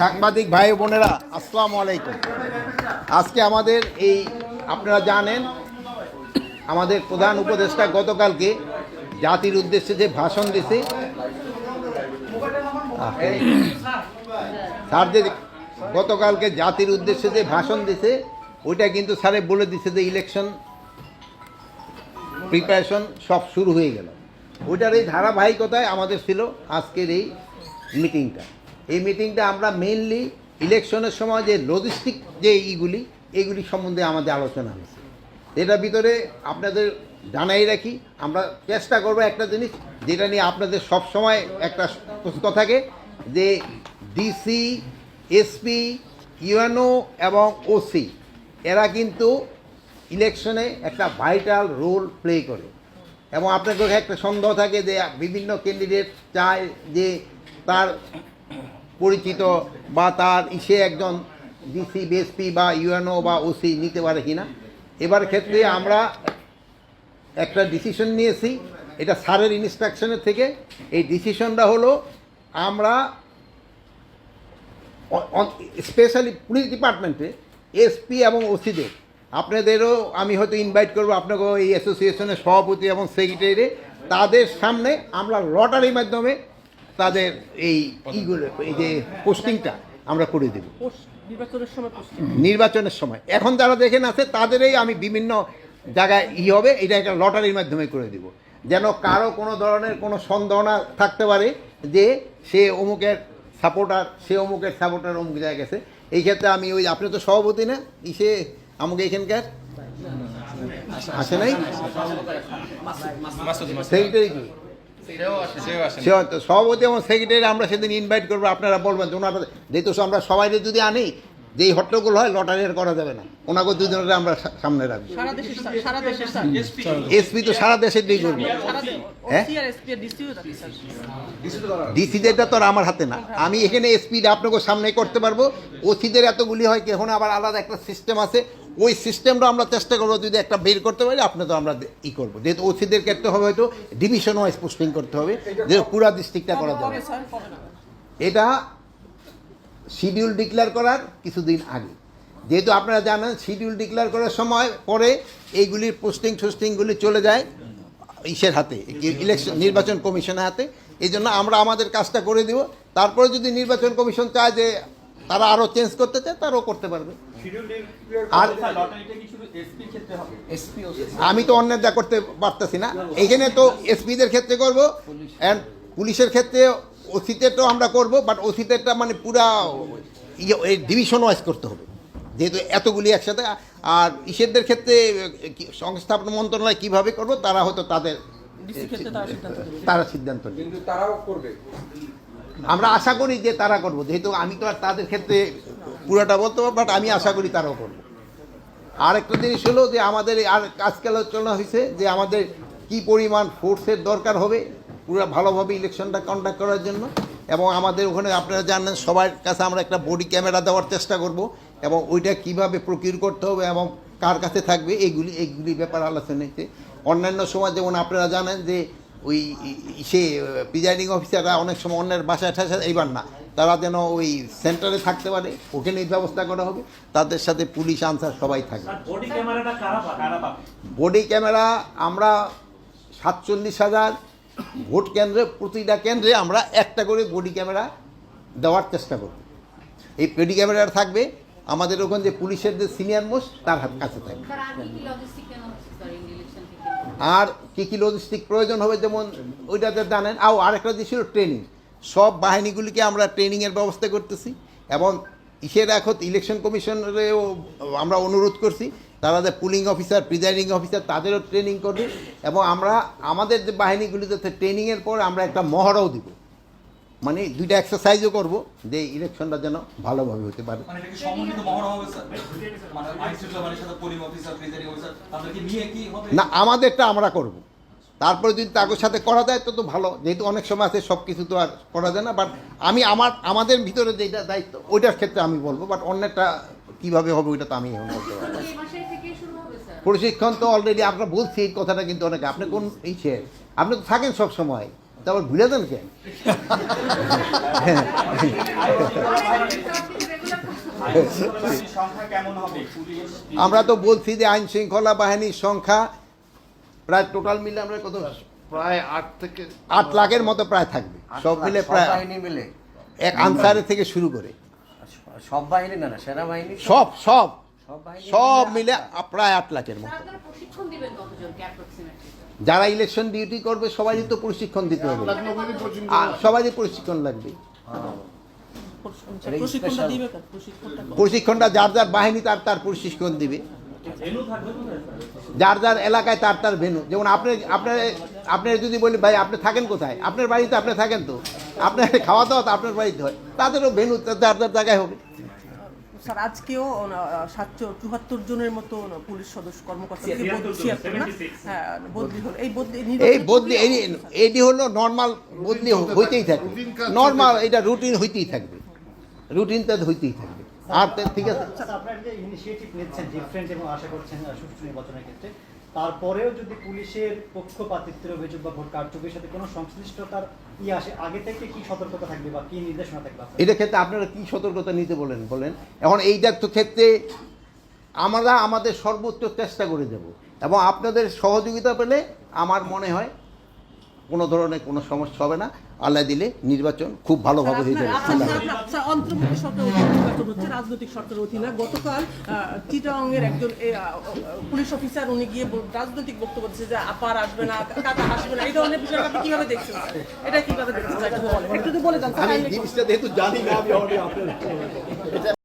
সাংবাদিক ভাই বোনেরা, আসসালামু আলাইকুম। আজকে আমাদের এই, আপনারা জানেন, আমাদের প্রধান উপদেষ্টা গতকালকে জাতির উদ্দেশ্যে যে ভাষণ দিছে স্যার যে গতকালকে জাতির উদ্দেশ্যে যে ভাষণ দিছে, ওইটা কিন্তু স্যারে বলে দিছে যে ইলেকশন প্রিপারেশন সব শুরু হয়ে গেল। ওইটার এই ধারাবাহিকতায় আমাদের ছিল আজকের এই মিটিংটা। এই মিটিংটা আমরা মেইনলি ইলেকশনের সময় যে লজিস্টিক যে ইগুলি, এগুলি সম্বন্ধে আমাদের আলোচনা হয়েছে। এটার ভিতরে আপনাদের জানাই রাখি, আমরা চেষ্টা করব একটা জিনিস যেটা নিয়ে আপনাদের সব সময় একটা প্রশ্ন থাকে, যে ডিসি এসপি ইউএনও এবং ওসি এরা কিন্তু ইলেকশনে একটা ভাইটাল রোল প্লে করে। এবং আপনাদের একটা সন্দেহ থাকে যে বিভিন্ন ক্যান্ডিডেট চায় যে তার পরিচিত বা তার ইসে একজন ডিসি বিএসপি বা ইউএনও বা ওসি নিতে পারে কিনা। এবার ক্ষেত্রে আমরা একটা ডিসিশন নিয়েছি। এটা স্যারের ইনস্ট্রাকশনের থেকে। এই ডিসিশনটা হলো আমরা স্পেশালি পুলিশ ডিপার্টমেন্টে এসপি এবং ওসিদের আপনাদেরও আমি হয়তো ইনভাইট করব আপনাকে এই অ্যাসোসিয়েশনের সভাপতি এবং সেক্রেটারি তাদের সামনে আমরা লটারির মাধ্যমে তাদের এই ইগুলো এই যে পোস্টিংটা আমরা করে দেব নির্বাচনের সময় নির্বাচনের সময় এখন যারা দেখেন আছে তাদেরই আমি বিভিন্ন জায়গায় ই হবে এটা একটা লটারির মাধ্যমে করে দিব যেন কারও কোনো ধরনের কোনো সন্দেহ না থাকতে পারে যে সে অমুকের সাপোর্টার সে অমুকের সাপোর্টার অমুক জায়গায় গেছে এই ক্ষেত্রে আমি ওই আপনি তো সভাপতি না ইসে আমাকে এখানকার আসে নাই সেক্রেটারি কি সে হয়তো সভাপতি এবং সেক্রেটারি আমরা সেদিন ইনভাইট করব আপনারা বলবেন যে ওনারা যেহেতু আমরা সবাই যদি আনি যেই হট্টগোল হয় লটারি আর করা যাবে না। ওনাকে দুজনের আমরা সামনে রাখব। সারা দেশের স্যার, সারা দেশের স্যার। এসপি তো সারা দেশের দিক করব হ্যাঁ? ডিসিদেরটা তো আর আমার হাতে না। আমি এখানে স্পিড আপনাকে সামনে করতে পারব। ওসিদের এতগুলি হয় কি এখন আবার আলাদা একটা সিস্টেম আছে। ওই সিস্টেমটা আমরা চেষ্টা করব যদি একটা বের করতে পারি আপনি তো আমরা ই করব। যেহেতু ওসিদের ক্ষেত্রে হবে হয়তো ডিভিশন ওয়াইজ পোস্টিং করতে হবে যে পুরা ডিস্ট্রিক্টটা করা যাবে। এটা শিডিউল ডিক্লেয়ার করার কিছুদিন আগে। যেহেতু আপনারা জানেন শিডিউল ডিক্লেয়ার করার সময় পরে এইগুলির পোস্টিং ফোস্টিংগুলি চলে যায় ইসের হাতে ইলেকশন নির্বাচন কমিশনের হাতে। এই জন্য আমরা আমাদের কাজটা করে দিব। তারপরে যদি নির্বাচন কমিশন চায় যে তারা আরও চেঞ্জ করতে চায় তারাও করতে পারবে। আর আমি তো অন্যের যা করতে পারতেছি না। এখানে তো এসপিদের ক্ষেত্রে করব অ্যান্ড পুলিশের ক্ষেত্রে ওসিতে তো আমরা করব বাট ওসিতেটা মানে পুরা ইয়ে ডিভিশন ওয়াইজ করতে হবে। যেহেতু এতগুলি একসাথে আর ইসেরদের ক্ষেত্রে সংস্থাপন মন্ত্রণালয় কীভাবে করব তারা হয়তো তাদের তারা সিদ্ধান্ত নেবে। তারা সিদ্ধান্ত নেবে। কিন্তু তারাও করবে। আমরা আশা করি যে তারা করব যেহেতু আমি তো আর তাদের ক্ষেত্রে পুরোটা বলতে পারব বাট আমি আশা করি তারাও করব। আর একটা জিনিস হলো যে আমাদের আর আজকে আলোচনা হয়েছে যে আমাদের কি পরিমাণ ফোর্সের দরকার হবে পুরো ভালোভাবে ইলেকশনটা কন্ডাক্ট করার জন্য। এবং আমাদের ওখানে আপনারা জানেন সবার কাছে আমরা একটা বডি ক্যামেরা দেওয়ার চেষ্টা করব এবং ওইটা কীভাবে প্রকিউর করতে হবে এবং কার কাছে থাকবে এইগুলি এইগুলি ব্যাপার আলোচনা হয়েছে। অন্যান্য সময় যেমন আপনারা জানেন যে ওই সে প্রিজাইডিং অফিসাররা অনেক সময় অন্যের বাসায় ঠাসা, এইবার না। তারা যেন ওই সেন্টারে থাকতে পারে ওখানেই ব্যবস্থা করা হবে তাদের সাথে পুলিশ আনসার সবাই থাকবে। বডি ক্যামেরা আমরা সাতচল্লিশ হাজার ভোট কেন্দ্রে প্রতিটা কেন্দ্রে আমরা একটা করে বডি ক্যামেরা দেওয়ার চেষ্টা করব। এই বডি ক্যামেরা থাকবে আমাদের ওখানে যে পুলিশের যে সিনিয়র মোস্ট তার হাত কাছে থাকবে। আর কি কি লজিস্টিক কেন হচ্ছে স্যার এই ইলেকশন থেকে? আর কী কী লজিস্টিক প্রয়োজন হবে যেমন ওইটাতে জানেন আও আরেকটা যে ছিল ট্রেনিং সব বাহিনীগুলিকে আমরা ট্রেনিংয়ের ব্যবস্থা করতেছি এবং ইসের এখন ইলেকশন কমিশনেরও আমরা অনুরোধ করছি তারা যে পুলিং অফিসার প্রিজাইডিং অফিসার তাদেরও ট্রেনিং করবে এবং আমরা আমাদের যে বাহিনীগুলি যাতে ট্রেনিংয়ের পর আমরা একটা মহড়াও দিব। মানে দুইটা এক্সারসাইজও করব যে ইলেকশনটা যেন ভালোভাবে হতে পারে। মানে মানে না আমাদেরটা আমরা করব। তারপরে যদি তাদের সাথে করা যায় তো তো ভালো। যেহেতু অনেক সময় আছে সব কিছু তো আর করা যায় না। বাট আমি আমার আমাদের ভিতরে যেটা দায়িত্ব ওইটার ক্ষেত্রে আমি বলব। বাট অন্যটা কীভাবে হবে ওইটা তো আমি এখন বলতে পারব না। এই মাসে থেকে শুরু হবে স্যার। প্রশিক্ষণ তো অলরেডি আমরা বলছি এই কথাটা কিন্তু অনেকে। আপনি কোন এই সে আপনি তো থাকেন সব সময়। তারপর ভুলে দেন কেন? সংখ্যা কেমন হবে পুলিশ আমরা তো বলছি যে আইন শৃঙ্খলা বাহিনীর সংখ্যা প্রায় টোটাল মিলে আমরা কত? প্রায় আট থেকে আট লাখের মতো প্রায় থাকবে। সব মিলে প্রায় বাহিনী মিলে। এক আনসারের থেকে শুরু করে। সব বাহিনী না না সেনাবাহিনী সব? সব সব। সব মিলে প্রায় আট লাখের মতো। আপনারা প্রশিক্ষণ দিবেন কতজনকে অ্যাপ্রক্সিমেটলি যারা ইলেকশন ডিউটি করবে সবারই তো প্রশিক্ষণ দিতে হবে। সবারই প্রশিক্ষণ লাগবে? প্রশিক্ষণটা যার যার বাহিনী তার তার প্রশিক্ষণ দিবে। যার যার এলাকায় তার তার ভেনু যেমন আপনি আপনার আপনার যদি বলি ভাই আপনি থাকেন কোথায়? আপনার বাড়িতে আপনি থাকেন তো। আপনার খাওয়া দাওয়া তো আপনার বাড়িতে হয়। তাদেরও ভেনু যার যার জায়গায় হবে। স্যার আজকেও সাতশো চুয়াত্তর জনের মতো পুলিশ সদস্য কর্মকর্তা বদলি জন, ছিয়াত্তর না? 76 হ্যাঁ হলো। এই বদলি এই বদলি? এটি হলো নর্মাল বদলি হইতেই থাকবে। নর্মাল এটা রুটিন হইতেই থাকবে। রুটিনটা হইতেই থাকবে। আর ঠিক আছে। আপনারা যে ইনিশিয়েটিভ নিচ্ছেন ডিফারেন্ট এবং আশা করছেন সুষ্ঠু নির্বাচনের ক্ষেত্রে তারপরেও যদি পুলিশের পক্ষপাতিত্বের অভিযোগ বা ভোট কারচুপির সাথে কোনো সংশ্লিষ্টতার ই আসে আগে থেকে কি সতর্কতা থাকবে বা কি নির্দেশনা থাকবে? এটার ক্ষেত্রে আপনারা কি সতর্কতা নিতে বলেন বলেন? এখন এইটার তো ক্ষেত্রে আমরা আমাদের সর্বোচ্চ চেষ্টা করে দেব এবং আপনাদের সহযোগিতা পেলে আমার মনে হয় কোনো ধরনের কোনো সমস্যা হবে না। আল্লাহ দিলে নির্বাচন খুব ভালোভাবে হয়ে যাবে আচ্ছা, অন্তর্বর্তী সরকার নির্বাচন হচ্ছে রাজনৈতিক সরকার অধীনে গতকাল চিটাংয়ের একজন পুলিশ অফিসার উনি গিয়ে রাজনৈতিক বক্তব্য দিচ্ছে যে আপার আসবে না কাকা আসবে না এই ধরনের বিষয় আপনি কীভাবে দেখছেন? এটা কীভাবে দেখছেন একটু বলেন। একটু তো বলে দেন আমি জিনিসটা যেহেতু জানি না আমি